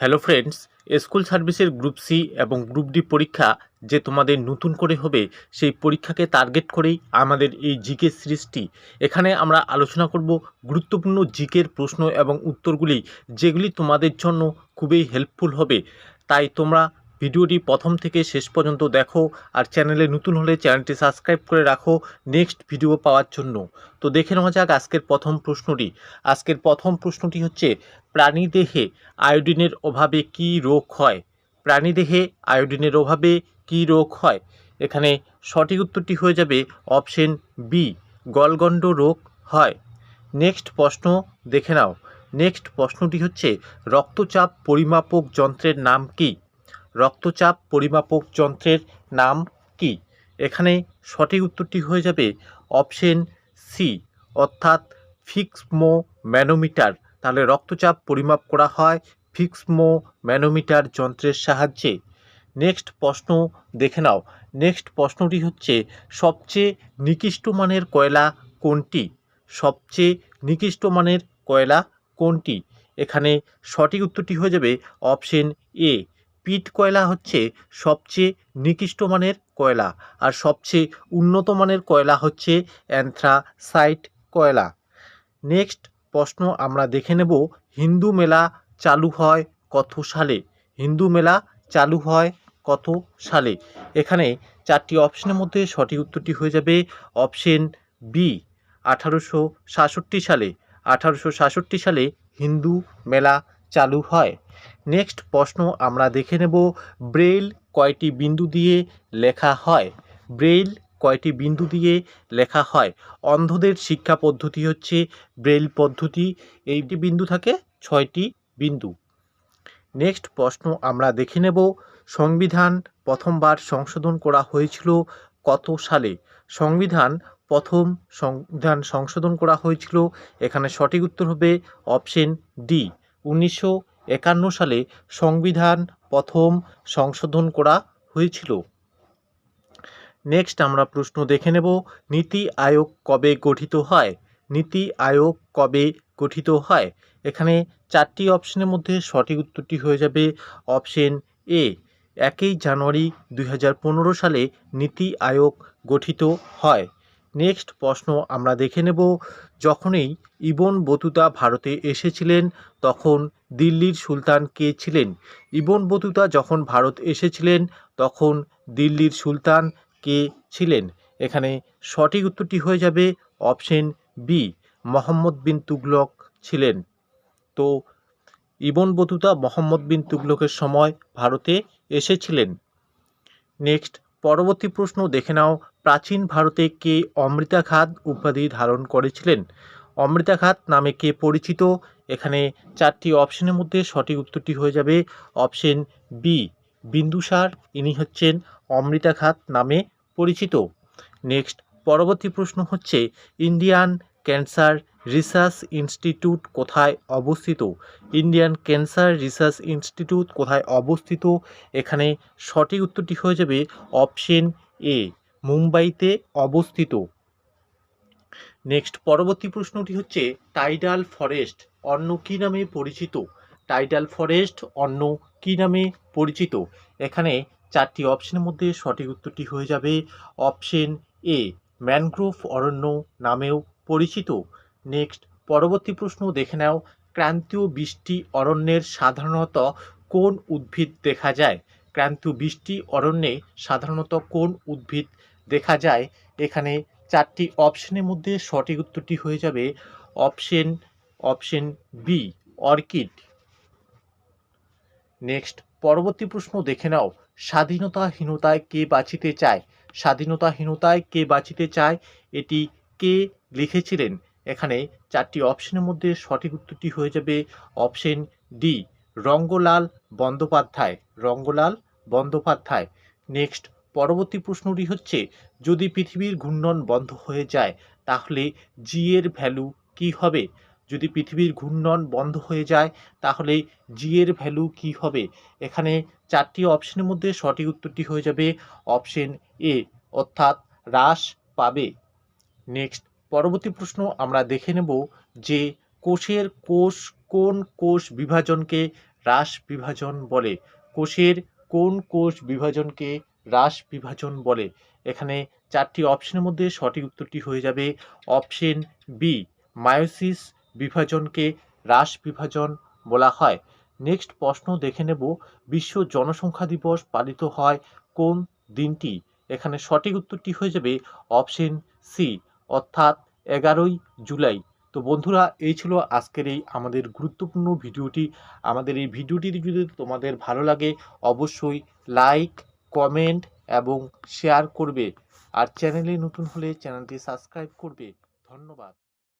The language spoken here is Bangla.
হ্যালো ফ্রেন্ডস স্কুল সার্ভিসের গ্রুপ সি এবং গ্রুপ ডি পরীক্ষা যে তোমাদের নতুন করে হবে, সেই পরীক্ষাকে টার্গেট করেই আমাদের এই জিকে সিরিজটি। এখানে আমরা আলোচনা করব গুরুত্বপূর্ণ জিকের প্রশ্ন এবং উত্তরগুলি, যেগুলি তোমাদের জন্য খুবই হেল্পফুল হবে। তাই তোমরা ভিডিওটি প্রথম থেকে শেষ পর্যন্ত দেখো আর চ্যানেলে নতুন হলে চ্যানেলটি সাবস্ক্রাইব করে রাখো নেক্সট ভিডিও পাওয়ার জন্য। তো দেখে নেওয়া যাক আজকের প্রথম প্রশ্নটি। আজকের প্রথম প্রশ্নটি হচ্ছে প্রাণীদেহে আয়োডিনের অভাবে কি রোগ হয়? প্রাণীদেহে আয়োডিনের অভাবে কি রোগ হয়? এখানে সঠিক উত্তরটি হয়ে যাবে অপশন বি, গলগণ্ড রোগ হয়। নেক্সট প্রশ্ন দেখে নাও। নেক্সট প্রশ্নটি হচ্ছে, রক্তচাপ পরিমাপক যন্ত্রের নাম কি? রক্তচাপ পরিমাপক যন্ত্রের নাম কি? এখানে সঠিক উত্তরটি হয়ে যাবে অপশন সি অর্থাৎ ফিক্সমো ম্যানোমিটার তাহলে রক্তচাপ পরিমাপ করা হয় ফিক্সমো ম্যানোমিটার যন্ত্রের সাহায্যে। নেক্সট প্রশ্ন দেখে নাও। নেক্সট প্রশ্নটি হচ্ছে, সবচেয়ে নিকৃষ্ট মানের কয়লা কোনটি? সবচেয়ে নিকৃষ্ট মানের কয়লা কোনটি? এখানে সঠিক উত্তরটি হয়ে যাবে অপশন এ পিট কয়লা হচ্ছে সবচেয়ে নিকৃষ্ট মানের কয়লা, আর সবচেয়ে উন্নত মানের কয়লা হচ্ছে অ্যান্থ্রাসাইট কয়লা। নেক্সট প্রশ্ন আমরা দেখে নেব, হিন্দু মেলা চালু হয় কত সালে? হিন্দু মেলা চালু হয় কত সালে? এখানে চারটি অপশনের মধ্যে সঠিক উত্তরটি হয়ে যাবে অপশন বি আঠারোশো সাতষট্টি সালে। আঠারোশো সাতষট্টি সালে হিন্দু মেলা চালু হয়। নেক্সট প্রশ্ন আমরা দেখে নেব, ব্রেইল কয়টি বিন্দু দিয়ে লেখা হয়? ব্রেইল কয়টি বিন্দু দিয়ে লেখা হয়? অন্ধদের শিক্ষা পদ্ধতি হচ্ছে ব্রেইল পদ্ধতি। এইটি বিন্দু থাকে, ছয়টি বিন্দু। নেক্সট প্রশ্ন আমরা দেখে নেব, সংবিধান প্রথমবার সংশোধন করা হয়েছিল কত সালে? সংবিধান প্রথম সংবিধান সংশোধন করা হয়েছিল, এখানে সঠিক উত্তর হবে অপশন ডি। উনিশশো একান্ন সালে সংবিধান প্রথম সংশোধন করা হয়েছিল। নেক্সট আমরা প্রশ্ন দেখে নেব, নীতি আয়োগ কবে গঠিত হয়? নীতি আয়োগ কবে গঠিত হয়? এখানে চারটি অপশনের মধ্যে সঠিক উত্তরটি হয়ে যাবে অপশন এ। একই জানুয়ারি দু হাজার পনেরো সালে নীতি আয়োগ গঠিত হয়। নেক্সট প্রশ্ন আমরা দেখে নেব। যখনই ইবন বতুতা ভারতে এসেছিলেন, তখন দিল্লির সুলতান কে ছিলেন? ইবন বতুতা যখন ভারত এসেছিলেন, তখন দিল্লির সুলতান কে ছিলেন? এখানে সঠিক উত্তরটি হয়ে যাবে অপশন বি, মোহাম্মদ বিন তুগলক ছিলেন। তো ইবন বতুতা মোহাম্মদ বিন তুগলকের সময় ভারতে এসেছিলেন। নেক্সট পরবর্তী প্রশ্ন দেখে নাও। প্রাচীন ভারতে কে অমৃতাঘাত উপাধি ধারণ করেছিলেন? অমৃতাঘাত নামে কে পরিচিত? এখানে চারটি অপশনের মধ্যে সঠিক উত্তরটি হয়ে যাবে। অপশন বি বিন্দুসার ইনি হচ্ছেন অমৃতাঘাত নামে পরিচিত। নেক্সট পরবর্তী প্রশ্ন হচ্ছে, ইন্ডিয়ান ক্যান্সার রিসার্চ ইনস্টিটিউট কোথায় অবস্থিত? ইন্ডিয়ান ক্যান্সার রিসার্চ ইনস্টিটিউট কোথায় অবস্থিত? এখানে সঠিক উত্তরটি হয়ে যাবে অপশন এ মুম্বাইতে অবস্থিত। নেক্সট পরবর্তী প্রশ্নটি হচ্ছে, টাইডাল ফরেস্ট অন্য কী নামে পরিচিত? টাইডাল ফরেস্ট অন্য কী নামে পরিচিত? এখানে চারটি অপশনের মধ্যে সঠিক উত্তরটি হয়ে যাবে। অপশন এ, ম্যানগ্রোভ অরণ্য নামেও পরিচিত। নেক্সট পরবর্তী প্রশ্ন দেখে নাও, ক্রান্তীয় বৃষ্টি অরণ্যের সাধারণত কোন উদ্ভিদ দেখা যায়? ক্রান্তীয় বৃষ্টি অরণ্যে সাধারণত কোন উদ্ভিদ দেখা যায়? এখানে চারটি অপশনের মধ্যে সঠিক উত্তরটি হয়ে যাবে option option B, orchid. Next, পরবর্তী প্রশ্ন দেখে নাও। স্বাধীনতাহীনতায় কে বাঁচিতে চায়? স্বাধীনতাহীনতায় কে বাঁচিতে চায়? এটি কে লিখেছিলেন? এখানে চারটি অপশনের মধ্যে সঠিক উত্তরটি হয়ে যাবে option D, Rangalal Bandyopadhyay. Rangalal Bandyopadhyay. Next, পরবর্তী প্রশ্নটি হচ্ছে, যদি পৃথিবীর ঘূর্ণন বন্ধ হয়ে যায়, তাহলে জি এর ভ্যালু কি হবে? যদি পৃথিবীর ঘূর্ণন বন্ধ হয়ে যায়, তাহলে জি এর ভ্যালু কি হবে? এখানে চারটি অপশনের মধ্যে সঠিক উত্তরটি হয়ে যাবে অপশন এ অর্থাৎ হ্রাস পাবে। নেক্সট, পরবর্তী প্রশ্ন আমরা দেখে নেব যে কোষের কোষ কোন কোষ বিভাজনকে হ্রাস বিভাজন বলে। কোষের কোন কোষ বিভাজনকে হ্রাস বিভাজন বলে? এখানে চারটি অপশনের মধ্যে সঠিক উত্তরটি হয়ে যাবে অপশন বি মায়োসিস বিভাজনকে হ্রাস বিভাজন বলা হয়। নেক্সট প্রশ্ন দেখে নেব, বিশ্ব জনসংখ্যা দিবস পালিত হয় কোন দিনটি? এখানে সঠিক উত্তরটি হয়ে যাবে অপশন সি অর্থাৎ এগারোই জুলাই। তো বন্ধুরা, এই ছিল আজকের এই আমাদের গুরুত্বপূর্ণ ভিডিওটি। আমাদের এই ভিডিওটি যদি তোমাদের ভালো লাগে, অবশ্যই লাইক কমেন্ট এবং শেয়ার করবে। আর চ্যানেলে নতুন হলে চ্যানেলটি সাবস্ক্রাইব করবে। ধন্যবাদ।